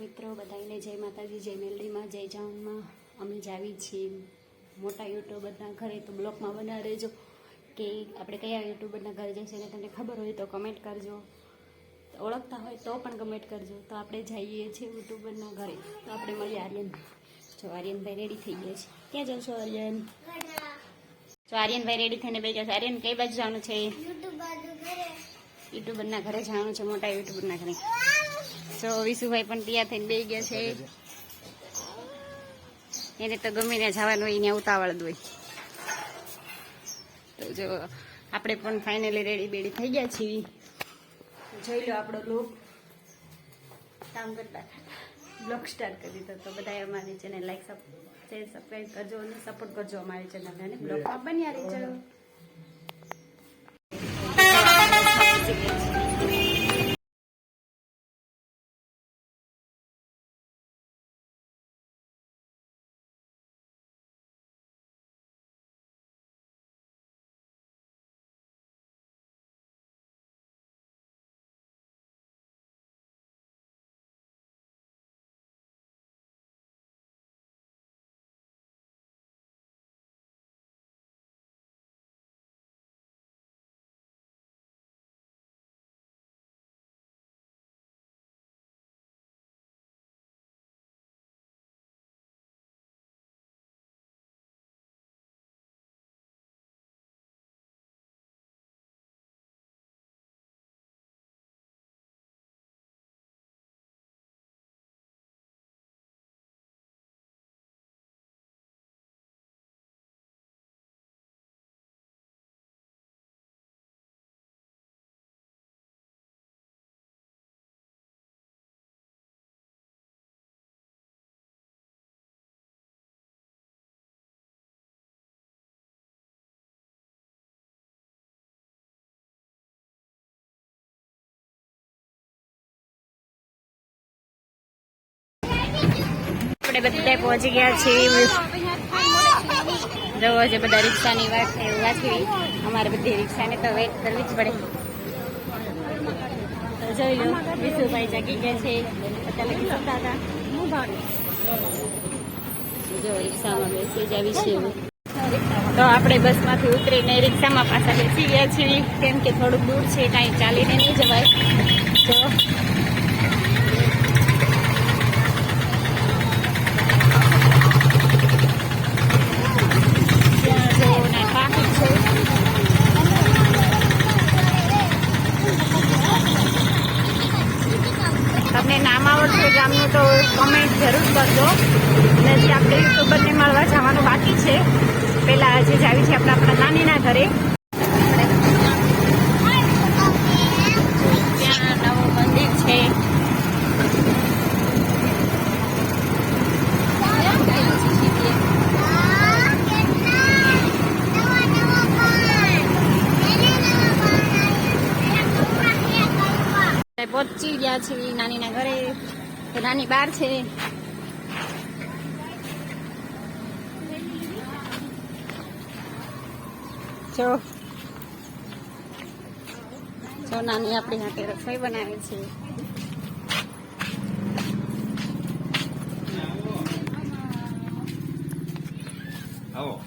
મિત્રો બધાને જય માતાજી જય મેલડીમાં જય જાઉનમાં અમે જાવી છીએ મોટા યુટ્યુબરના ઘરે. તો બ્લોગમાં બના રહેજો કે આપણે કયા યુટ્યુબરના ઘરે જશે ને તમને ખબર હોય તો કમેન્ટ કરજો. ઓળખતા હોય તો પણ કમેન્ટ કરજો. તો આપણે જઈએ છીએ યુટ્યુબરના ઘરે. તો આપણે મળીએ આર્યન. જો આર્યનભાઈ રેડી થઈ ગયા છે. ક્યાં જશો આર્યન? જો આર્યનભાઈ રેડી થઈને બે ગયા આર્યન કઈ બાજુ જવાનું છે? યુટ્યુબરના ઘરે જવાનું છે મોટા યુટ્યુબરના ઘરે. તો વિશુભાઈ પણ તૈયાર થઈને બે ગયા છે. એને તો ગમે ત્યાં જવાનું હોય એને ઉતાવળ દોય હોય. તો જો આપણે પણ ફાઇનલી રેડી બેડી થઈ ગયા છીએ. જોઈ લો આપણો લોક કામ કરતા બ્લોગ સ્ટાર્ટ કરી દીધો તો બધા અમારી ચેનલ લાઈક શેર સબસ્ક્રાઈબ કરજો અને સપોર્ટ કરજો અમારી ચેનલને અને બ્લોગમાં બન્યા રહેજો. આપણે બધા પહોંચી ગયા છીએ. જવો છે બધા રિક્ષાની વાત ઊભા છે અમારે બધી રિક્ષાને તો વેઇટ કરવી જ પડે. જોઈ લો, વિશુભાઈ જાગી ગયા છે. અત્યારે સુતા હતા. જો રિક્ષામાં બેસી જવી છે તો આપણે બસમાંથી ઉતરીને રિક્ષામાં પાછા બેસી ગયા છીએ. કેમ કે થોડુંક દૂર છે, કાંઈ ચાલીને નહીં જવાય. જરૂર કરજો. અને હજી આપણે યુટ્યુબરને મળવા જવાનું બાકી છે. પહેલાં હજી જાવી છે આપણા આપણા નાનીના ઘરે. પહોંચી ગયા છીએ નાનીના ઘરે. નાની બાર છે. જો. જો નાની આપણી માટે રસોઈ બનાવે છે. આવો.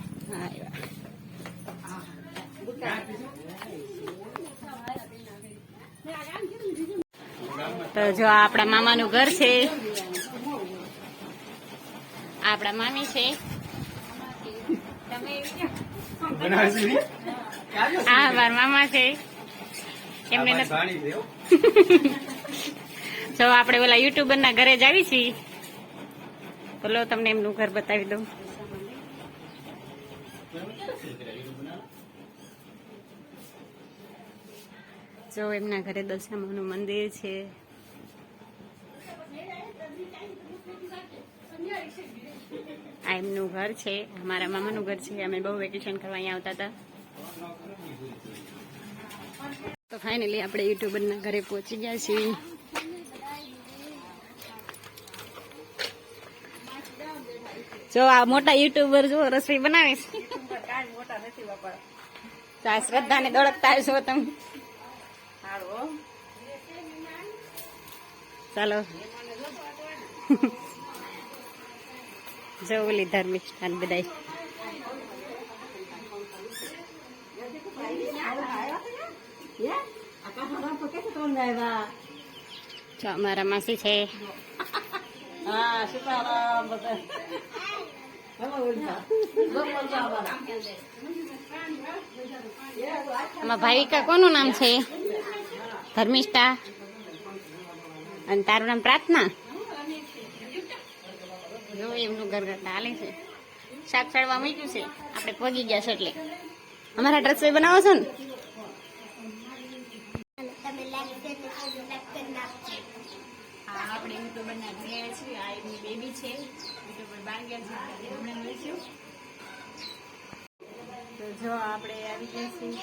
તો જો આપણા મામાનું ઘર છે. આપણા મામી છે. બનાવે છે. મારા મામા છે એમને જો આપણે ઓલા યુટ્યુબર ના ઘરે જ આવી છીએ બોલો તમને એમનું ઘર બતાવી દઉં. જો એમના ઘરે દશામાનું મંદિર છે. આ એમનું ઘર છે અમારા મામાનું ઘર છે. અમે બહુ વેકેશન કરવા અહીંયા આવતા હતા. તો ફાઇનલી આપણે યુટ્યુબરના ઘરે પહોંચી ગયા છીએ. જો આ મોટા યુટ્યુબર જો રસોઈ બનાવે છે. તો આ શ્રદ્ધાને દોડકતા છો તમે. ચાલો. જો ઓલી ધર્મિષ્ઠાન બધા જો અમારા માસી છે. આમાં ભાવિકા કોનું નામ છે? ધર્મિષ્ઠા. અને તારું નામ પ્રાર્થના? જો એમનું ઘર ઘર હાલે છે. શાક ચડવા મૂક્યું છે. આપણે પગી ગયા છે એટલે. અમારા ડ્રેસ બનાવો છો ને હા આપણે યુટ્યુબરના ઘરે છીએ આ એમની બેબી છે. યુટ્યુબર બાર ગયા છે હમણાં મળીશું. તો જો આપણે આવી ગયા છીએ.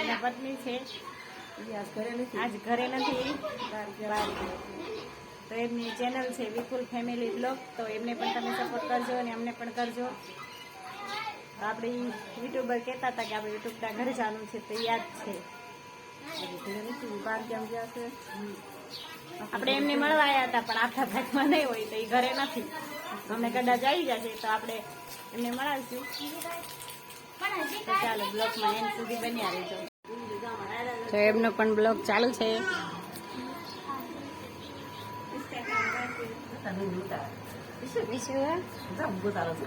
એના પત્ની છે. આજ ઘરે નથી. બહાર ગયા છે. તો એમની ચેનલ છે, વિપુલ ફેમિલી બ્લોગ. તો એમને પણ તમે સપોર્ટ કરજો અને અમને પણ કરજો. આપણે યુટ્યુબર કહેતા હતા કે આપણે યુટ્યુબના ઘરે જવાનું છે, તો યાદ છે. આપણે એમને મળવા આવ્યા હતા, પણ આખા ભાગમાં નહીં હોય તો એ ઘરે નથી. અમને કદાચ આવી જશે તો આપણે એમને મળાવીશું. તો ચાલો બ્લોગમાં એમ સુધી બન્યા રહેજો. તો એમનો પણ બ્લોગ ચાલુ છે.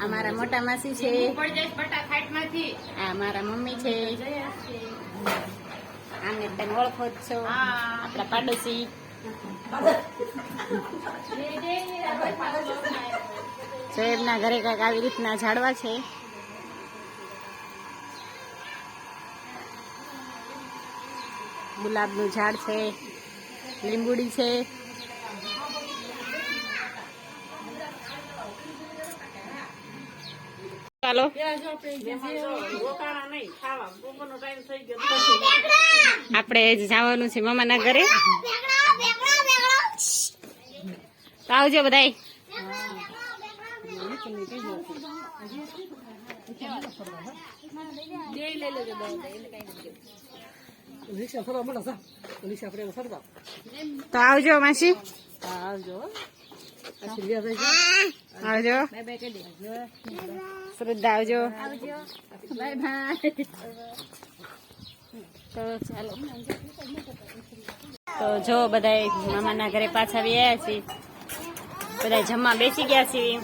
આ મારા મોટા માસી છે. આ મારા મમ્મી છે. આમને તમે ઓળખો જ છો. આપણા પાડોશી. તો ઘરે કાંઈક આવી રીતના ઝાડવા છે. ગુલાબનું ઝાડ છે, લીંબુડી છે. ચાલો. આપણે જવાનું છે મામાના ઘરે. તો આવજો બધાય. તો આવજો માસી. આવજો. શ્રદ્ધા આવજો. બાય બાય તો ચાલો. તો જો બધા મામાના ઘરે પાછા આવી આવ્યા છીએ. બધા જમવા બેસી ગયા છીએ.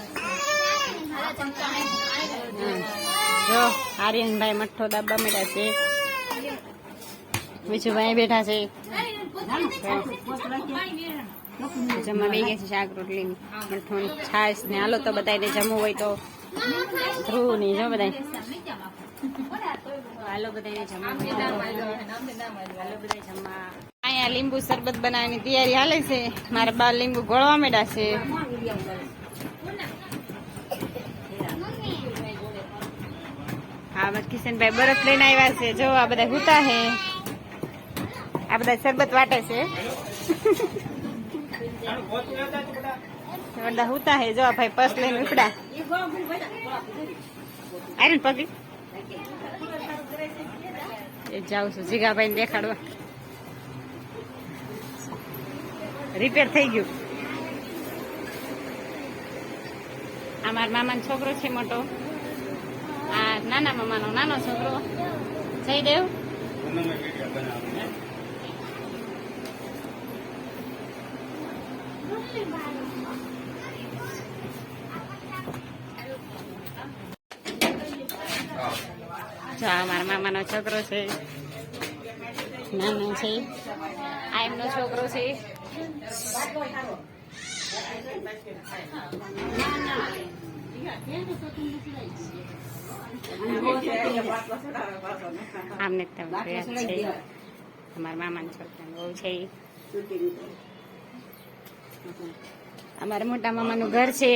જો, આર્યનભાઈ મઠ્ઠો દાબા મળ્યા છે. બીજું ભાઈ બેઠા છે. જમવા બે ગયા છે શાક રોટલી મઠ્ઠો છાશ ને. હાલો તો બધાને જમવું હોય તો. ધ્રુવ નહીં જો બધા હાલો બધાને જમવા. અહીંયા લીંબુ શરબત બનાવવાની તૈયારી હાલે છે. મારા બા લીંબુ ગોળવા મેળા છે. હા કિશનભાઈ બરફ લઈને આવ્યા છે. જો આ બધા હુતા હે. આ બધા શરબત વાટે છે. બધા હુતા હે. જો આ ભાઈ પસ લઈને ઉપડા આરે ને પગી એ જાઉં છું જીગાભાઈ દેખાડવા. રિપેર થઈ ગયું. આ મારા મામાનો છોકરો છે મોટો. આ નાના મામાનો, નાનો છોકરો. જયદેવ. જો આ મારા મામાનો છોકરો છે. નાનો છે. આ એમનો છોકરો છે. આમને તમે છે. અમારા મામાના છોકરાનું બહુ છે. અમારા મોટા મામાનું ઘર છે.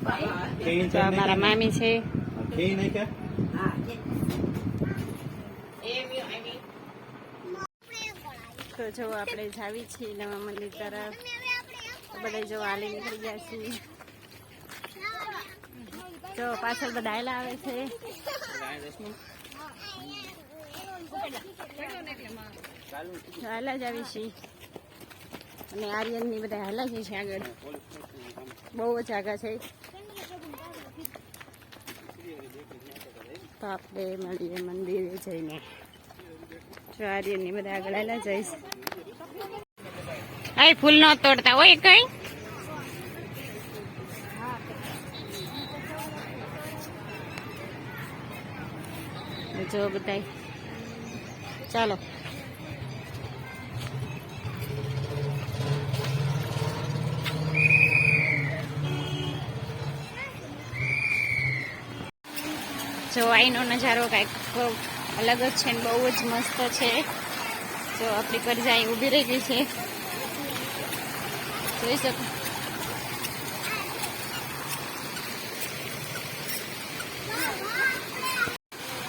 તો મારા મામી છે. તો જો આપણે જાવી છીએ નવા મંદિર તરફ. બધા જો હાલી નીકળી ગયા છીએ. જો પાછળ બધા હાલા આવે છે. હાલા જ આવી છીએ. અને આર્યનની બધા હાલાકી છે આગળ. બહુ જ આગળ છે. તો આપણે મળીએ મંદિરે જઈને. જો બધા આગળ જઈશ. આય, ફૂલ ન તોડતા હોય કઈ? જો બધાય. ચાલો. જો અહીંનો નજારો કાંઈક અલગ જ છે ને બહુ જ મસ્ત છે. જો આપણી પરજા અહીં ઊભી રહી છે. જોઈ શકો.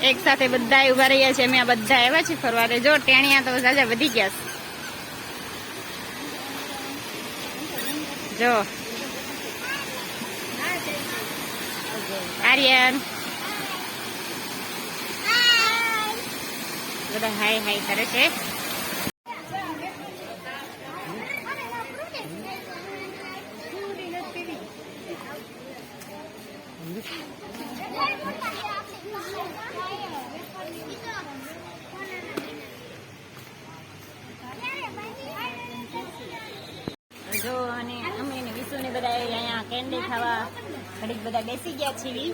એક સાથે બધા ઊભા રહ્યા છે. અમે આ બધા આવ્યા છીએ ફરવા. તો જો, ટેણિયા તો જાજા વધી ગયા છે. જો. આર્યન. બધા હાય હાય કરે છે. જો અને અમે ને ને બધા અહીંયા કેન્ડી ખાવા ઘડીક બધા બેસી ગયા છીએ.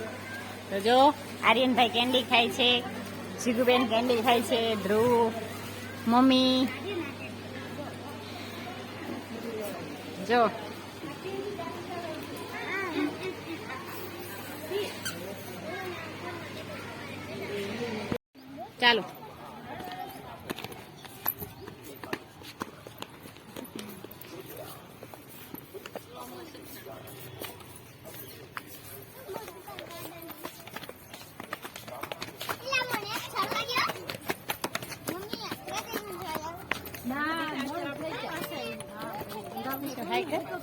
તો જો આર્યનભાઈ કેન્ડી ખાય છે. જીગુબેન કેન્ડી ખાય છે ધ્રુવ મમ્મી. જો. ચાલો હાય કર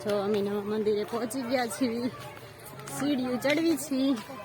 જો અમે નવા મંદિરે પહોંચી ગયા છીએ. સીડીઓ ચડવી છીએ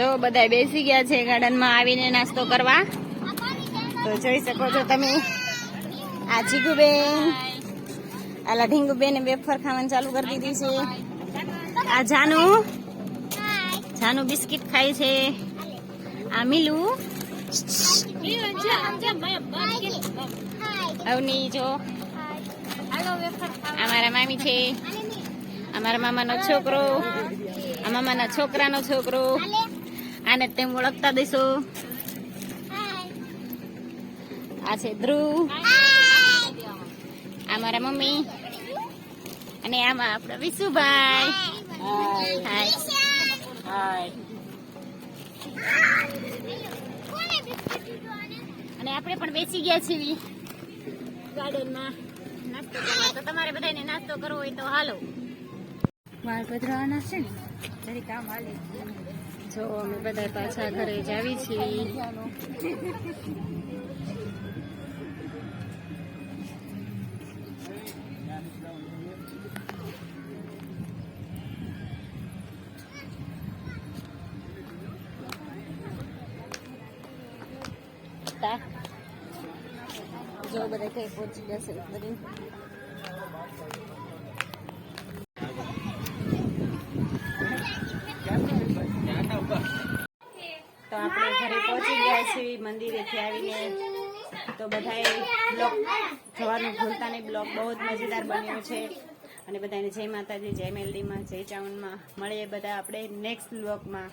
જો બધા બેસી ગયા છે ગાર્ડનમાં આવીને નાસ્તો કરવા. તો જોઈ શકો છો તમે. આ ચીકુબેન આલા ઢીંગુબેન વેફર ખાવાનું ચાલુ કરી દીધી છે. આ જાનુ જાનુ બિસ્કિટ ખાય છે. આ મિલુ. અવની જો અમારા મામી છે. અમારા મામાનો છોકરો, આ મામાના છોકરાનો છોકરો. આને તેમ ઓળખતા દઈશો. આ છે ધ્રુવ આ મારા મમ્મી. અને આમાં આપણા વિશુભાઈ. હાય. અને આપણે પણ બેસી ગયા છીએ ગાર્ડનમાં. નાસ્તો કરવા. તો તમારે બધાને નાસ્તો કરવો હોય તો હાલો. મારા પધરાવાના છે ને જરી કામ હાલે. જો અમે બધા પાછા ઘરે જ છીએ. જો બધા કઈ પહોંચી ગયા છીએ મંદિરેથી આવીને તો બધાએ બ્લોક જવાનું ભૂલતા નહીં. બ્લોક બહુ જ મજેદાર બન્યો છે. અને બધાને જય માતાજી, જય મેલડીમાં, જય ચાવનમાં મળીએ બધા આપણે નેક્સ્ટ બ્લોગમાં